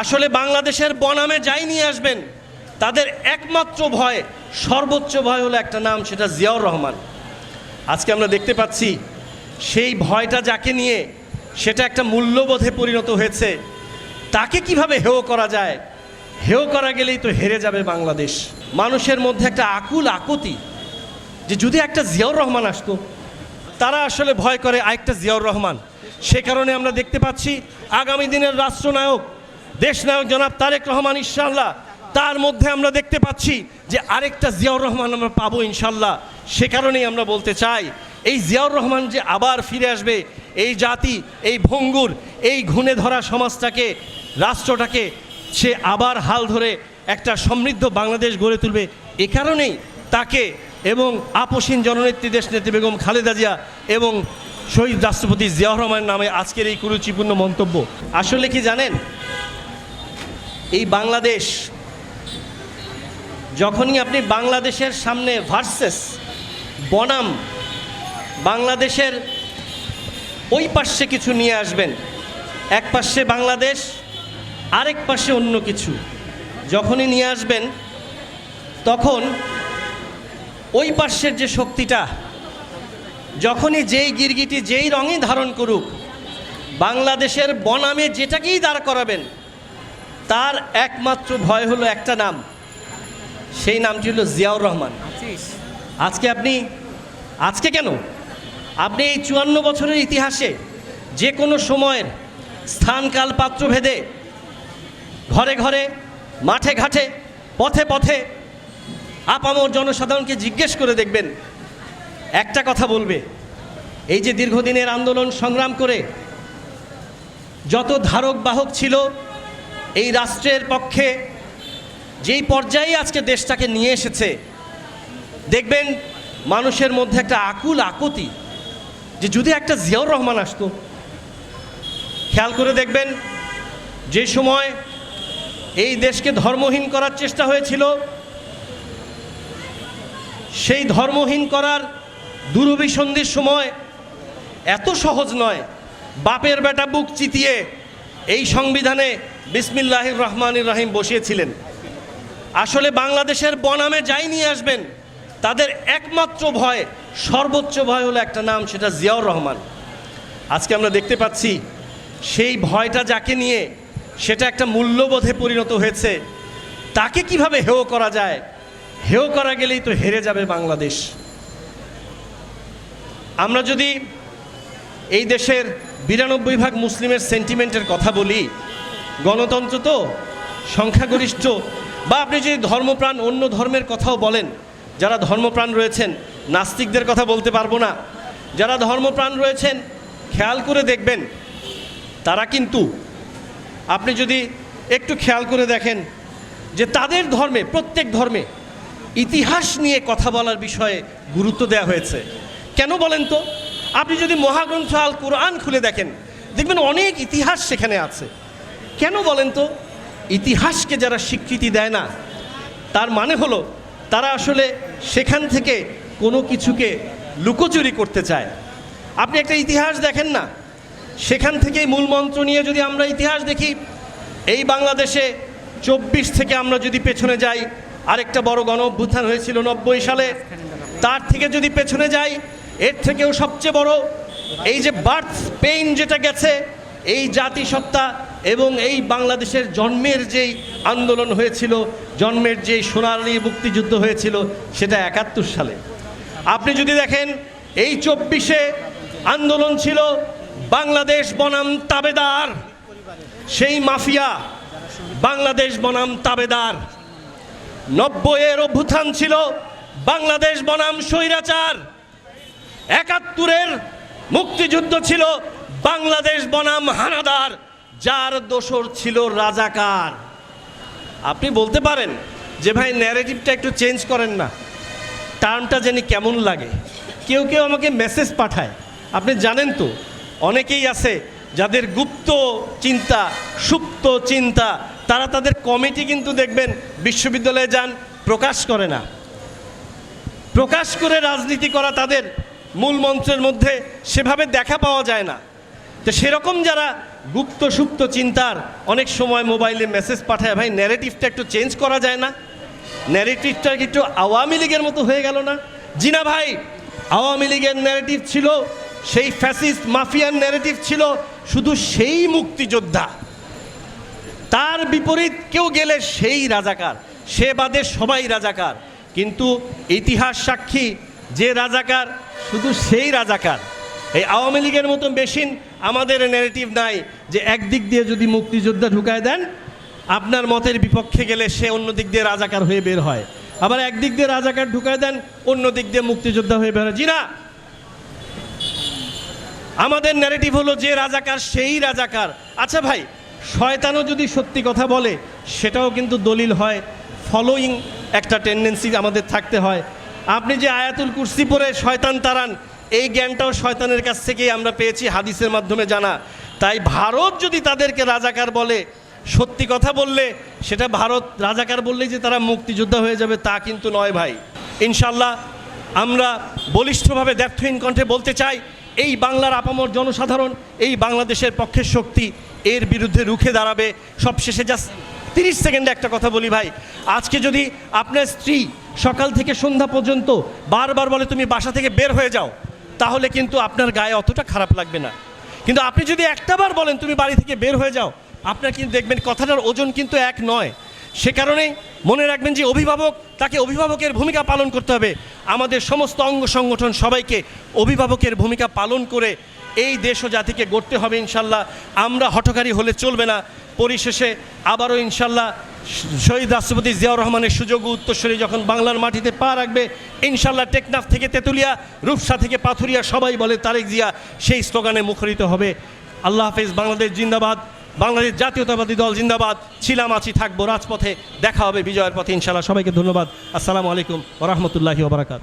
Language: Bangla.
আসলে বাংলাদেশের বনামে যাই নিয়ে আসবেন, তাদের একমাত্র ভয়, সর্বোচ্চ ভয় হলো একটা নাম, সেটা জিয়াউর রহমান। আজকে আমরা দেখতে পাচ্ছি, সেই ভয়টা যাকে নিয়ে সেটা একটা মূল্যবোধে পরিণত হয়েছে। তাকে কীভাবে হেয় করা যায়? হেয় করা গেলেই তো হেরে যাবে বাংলাদেশ। মানুষের মধ্যে একটা আকুল আকুতি, যে যদি একটা জিয়াউর রহমান আসতো, তারা আসলে ভয় করে আরেকটা জিয়াউর রহমান। সে কারণে আমরা দেখতে পাচ্ছি, আগামী দিনের রাষ্ট্রনায়ক দেশনায়ক জনাব তারেক রহমান ইনশাল্লাহ তার মধ্যে আমরা দেখতে পাচ্ছি যে আরেকটা জিয়াউর রহমান আমরা পাবো ইনশাল্লাহ সে কারণেই আমরা বলতে চাই, এই জিয়াউর রহমান যে আবার ফিরে আসবে, এই জাতি, এই ভঙ্গুর, এই ঘুণে ধরা সমাজটাকে, রাষ্ট্রটাকে, সে আবার হাল ধরে একটা সমৃদ্ধ বাংলাদেশ গড়ে তুলবে। এ কারণেই তাকে এবং আপসীন জননেত্রী দেশ দেশনেত্রী বেগম খালেদা জিয়া এবং শহীদ রাষ্ট্রপতি জিয়াউর রহমানের নামে আজকের এই কুরুচিপূর্ণ মন্তব্য। আসলে কি জানেন? এই বাংলাদেশ, যখনই আপনি বাংলাদেশের সামনে ভার্সেস বনাম বাংলাদেশের ওই পাশে কিছু নিয়ে আসবেন, এক পাশে বাংলাদেশ, আরেক পাশে অন্য কিছু। যখনই নিয়ে আসবেন, তখন ওই পাশের যে শক্তিটা, যখনই যেই গিরগিটি, যেই রঙই ধারণ করুক, বাংলাদেশের বনামে যেটাকেই দাঁড় করাবেন তার একমাত্র ভয় হলো একটা নাম। সেই নামটি হলো জিয়াউর রহমান। আজকে আপনি আজকে কেন? আপনি এই চুয়ান্ন বছরের ইতিহাসে যে কোনো সময়ের স্থানকাল পাত্রভেদে ঘরে ঘরে মাঠে ঘাটে পথে পথে আপামর জনসাধারণকে জিজ্ঞেস করে দেখবেন একটা কথা বলবে এই যে দীর্ঘদিনের আন্দোলন সংগ্রাম করে যত ধারক বাহক ছিল এই রাষ্ট্রের পক্ষে যেই পর্যায়ে আজকে দেশটাকে নিয়ে এসেছে, দেখবেন মানুষের মধ্যে একটা আকুল আকুতি যে যদি একটা জিয়াউর রহমান আসতো, খেয়াল করে দেখবেন যে সময় এই দেশকে ধর্মহীন করার চেষ্টা হয়েছিল, সেই ধর্মহীন করার দুরভিসন্ধির সময় এত সহজ নয়, বাপের বেটা বুক চিতিয়ে এই সংবিধানে বিসমিল্লাহ রহমান রাহিম বসিয়েছিলেন। আসলে বাংলাদেশের বনামে যাই নিয়ে আসবেন, তাদের একমাত্র ভয়, সর্বোচ্চ ভয় হলো একটা নাম, সেটা জিয়াউর রহমান। আজকে আমরা দেখতে পাচ্ছি, সেই ভয়টা যাকে নিয়ে সেটা একটা মূল্যবোধে পরিণত হয়েছে। তাকে কীভাবে হেয় করা যায়? হেয় করা গেলেই তো হেরে যাবে বাংলাদেশ। আমরা যদি এই দেশের বিরানব্বই ভাগ মুসলিমের সেন্টিমেন্টের কথা বলি গণতন্ত্র তো সংখ্যাগরিষ্ঠ। বা আপনি যদি ধর্মপ্রাণ অন্য ধর্মের কথাও বলেন, যারা ধর্মপ্রাণ রয়েছেন, নাস্তিকদের কথা বলতে পারব না। যারা ধর্মপ্রাণ রয়েছেন, খেয়াল করে দেখবেন, তারা কিন্তু আপনি যদি একটু খেয়াল করে দেখেন যে তাদের ধর্মে, প্রত্যেক ধর্মে ইতিহাস নিয়ে কথা বলার বিষয়ে গুরুত্ব দেওয়া হয়েছে। কেন বলেন তো? আপনি যদি মহাগ্রন্থ আল কোরআন খুলে দেখেন, দেখবেন অনেক ইতিহাস সেখানে আছে। কেন বলেন তো? ইতিহাসকে যারা স্বীকৃতি দেয় না, তার মানে হলো তারা আসলে সেখান থেকে কোনো কিছুকে লুকোচুরি করতে চায়। আপনি একটা ইতিহাস দেখেন না? সেখান থেকেই মূল মন্ত্র নিয়ে যদি আমরা ইতিহাস দেখি, এই বাংলাদেশে চব্বিশ থেকে আমরা যদি পেছনে যাই, আরেকটা বড় গণ অভ্যুত্থান হয়েছিল নব্বই সালে, তার থেকে যদি পেছনে যাই, এর থেকেও সবচেয়ে বড় এই যে বার্থ পেইন যেটা গেছে, এই জাতিসত্তা এবং এই বাংলাদেশের জন্মের যেই আন্দোলন হয়েছিল, জন্মের যেই সোনালী মুক্তিযুদ্ধ হয়েছিল, সেটা একাত্তর সালে। আপনি যদি দেখেন, এই চব্বিশে আন্দোলন ছিল বাংলাদেশ বনাম তাবেদার, সেই মাফিয়া বাংলাদেশ বনাম তাবেদার। নব্বইয়ের অভ্যুত্থান ছিল বাংলাদেশ বনাম স্বৈরাচার। একাত্তরের মুক্তিযুদ্ধ ছিল বাংলাদেশ বনাম হানাদার। যার দোসর ছিল রাজাকার। আপনি বলতে পারেন যে ভাই ন্যারেটিভটা একটু চেঞ্জ করেন না। টার্মটা জানি কেমন লাগে। কেউ কেউ আমাকে মেসেজ পাঠায়। আপনি জানেন তো, অনেকেই আছে যাদের গুপ্ত চিন্তা, সুপ্ত চিন্তা, তারা তাদের কমিটি কিন্তু দেখবেন বিশ্ববিদ্যালয়ে যান, প্রকাশ করে না। প্রকাশ করে রাজনীতি করা তাদের মূল মন্ত্রের মধ্যে সেভাবে দেখা পাওয়া যায় না। তো সেরকম যারা গুপ্ত সুপ্ত চিন্তার অনেক সময় মোবাইলে মেসেজ পাঠায়, ভাই ন্যারেটিভটা একটু চেঞ্জ করা যায় না? ন্যারেটিভটা একটু আওয়ামী লীগের মতো হয়ে গেল না? জি না ভাই, আওয়ামী লীগের ন্যারেটিভ ছিল, সেই ফ্যাসিস্ট মাফিয়ার ন্যারেটিভ ছিল, শুধু সেই মুক্তিযোদ্ধা। তার বিপরীত কেউ গেলে সেই রাজাকার, সে বাদে সবাই রাজাকার। কিন্তু ইতিহাস সাক্ষী, যে রাজাকার, শুধু সেই রাজাকার। এই আওয়ামী লীগের মতো মেশিন আমাদের ন্যারেটিভ নাই যে একদিক দিয়ে যদি মুক্তিযোদ্ধা ঢুকায় দেন, আপনার মতের বিপক্ষে গেলে সে অন্য দিক দিয়ে রাজাকার হয়ে বের হয়। আবার একদিক দিয়ে রাজাকার ঢুকায় দেন, অন্য দিক দিয়ে মুক্তিযোদ্ধা হয়ে বের হয়। জি না আমাদের ন্যারেটিভ হলো যে রাজাকার সেই রাজাকার। আচ্ছা ভাই, শয়তানও যদি সত্যি কথা বলে, সেটাও কিন্তু দলিল হয়। ফলোয়িং একটা টেন্ডেন্সি আমাদের থাকতে হয়। আপনি যে আয়াতুল কুরসি পরে শয়তান তারান এই জ্ঞানটাও শয়তানের কাছ থেকেই আমরা পেয়েছি হাদিসের মাধ্যমে জানা। তাই ভারত যদি তাদেরকে রাজাকার বলে, সত্যি কথা বললে, সেটা ভারত রাজাকার বললেই যে তারা মুক্তিযোদ্ধা হয়ে যাবে, তা কিন্তু নয় ভাই। ইনশাল্লাহ আমরা বলিষ্ঠভাবে দ্ব্যর্থহীন কণ্ঠে বলতে চাই, এই বাংলার আপামর জনসাধারণ, এই বাংলাদেশের পক্ষের শক্তি, এর বিরুদ্ধে রুখে দাঁড়াবে। সবশেষে জাস্ট তিরিশ সেকেন্ডে একটা কথা বলি ভাই। আজকে যদি আপনার স্ত্রী সকাল থেকে সন্ধ্যা পর্যন্ত বারবার বলে তুমি বাসা থেকে বের হয়ে যাও তাহলে কিন্তু আপনার গায়ে অতটা খারাপ লাগবে না। কিন্তু আপনি যদি একটাবার বলেন, তুমি বাড়ি থেকে বের হয়ে যাও, আপনার কিন্তু দেখবেন কথাটার ওজন কিন্তু এক নয়। সে কারণেই মনে রাখবেন যে অভিভাবক, তাকে অভিভাবকের ভূমিকা পালন করতে হবে। আমাদের সমস্ত অঙ্গ সংগঠন সবাইকে অভিভাবকের ভূমিকা পালন করে এই দেশ ও জাতিকে গড়তে হবে ইনশাল্লাহ। আমরা হঠকারী হলে চলবে না। পরিশেষে আবারও ইনশাল্লাহ শহীদ রাষ্ট্রপতি জিয়াউর রহমানের সুযোগ ও উত্তরস্বরী যখন বাংলার মাটিতে পা রাখবে ইনশাল্লাহ টেকনাফ থেকে তেঁতুলিয়া, রূপসা থেকে পাথুরিয়া সবাই বলে তারেক জিয়া সেই স্লোগানে মুখরিত হবে। আল্লাহ হাফেজ, বাংলাদেশ জিন্দাবাদ, বাংলাদেশ জাতীয়তাবাদী দল জিন্দাবাদ ছিলাম আছি থাকব রাজপথে, দেখা হবে বিজয়ের পথে ইনশাল্লাহ সবাইকে ধন্যবাদ। আসসালামু আলাইকুম ওরহমতুল্লাহি ওবরাকাত